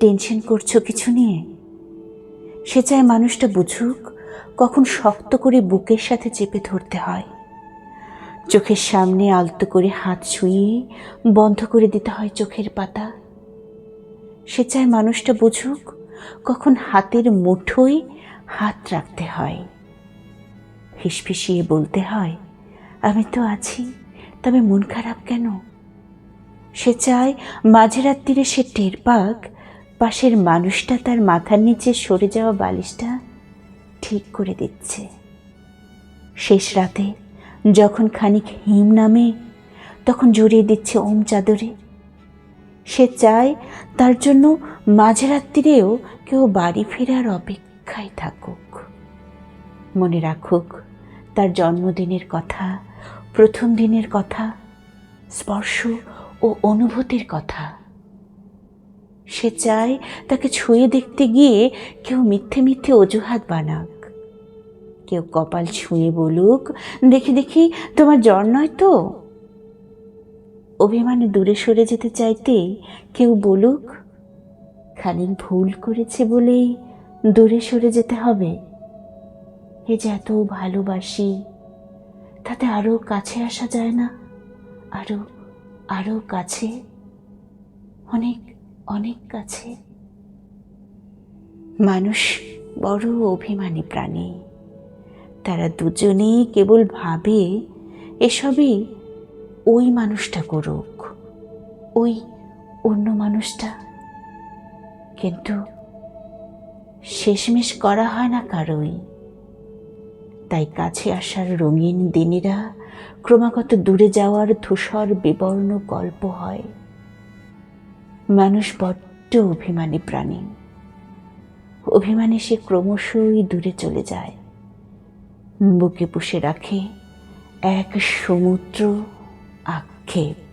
Tension করছ কিছু নিয়ে? সে চায় মানুষটা বুঝুক, কখন শক্ত করে বুকের সাথে চেপে ধরতে হয়। চোখের সামনে আলতো করে হাত ছুঁয়ে বন্ধ করে দিতে হয় চোখের পাতা। সে চায় মানুষটা বুঝুক, কখন হাতের মুঠোয় হাত রাখতে হয়। ফিসফিসিয়ে বলতে হয়, আমি তো আছি, তবে মন খারাপ কেন? সে চায় মাঝরাত্রিরে সে টের পাক পাশের মানুষটা তার মাথার নিচে সরে যাওয়া বালিশটা ঠিক করে দিচ্ছে। শেষ রাতে যখন খানিক হিম নামে, তখন জড়িয়ে দিচ্ছে ওম চাদরে। সে চায় তার জন্য মাঝরাত্রিরেও কেউ বাড়ি ফেরার অপেক্ষায় থাকুক। মনে রাখুক, তার জন্মদিনের কথা, প্রথম দিনের কথা, স্পর্শ ও অনুভূতির কথা সে চায় তাকে ছুঁয়ে দেখতে গিয়ে কেউ মিথ্যে মিথ্যে অজুহাত বানাক। কেউ কপাল ছুঁয়ে বলুক, দেখি দেখি, তোমার জ্বর নয় তো? অভিমানে দূরে সরে যেতে চাইতে কেউ বলুক, খানিক ভুল করেছে বলেই দূরে সরে যেতে হবে। এ যে এত ভালোবাসি, তাতে আরও কাছে আসা যায় না আরও আরও কাছে। অনেক অনেক কাছে। মানুষ বড় অভিমানী প্রাণী। তারা দুজনেই কেবল ভাবে, এসবই ওই মানুষটা করুক, ওই অন্য মানুষটা। কিন্তু শেষমেশ করা হয় না কারোই। তাই কাছে আসার রঙিন দিনেরা ক্রমাগত দূরে যাওয়ার ধূসর বিবর্ণ গল্প হয়। মানুষ বড্ড অভিমানী প্রাণী। অভিমানে সে ক্রমশই দূরে চলে যায়। বুকে পুষে রাখে এক সমুদ্র আক্ষেপ।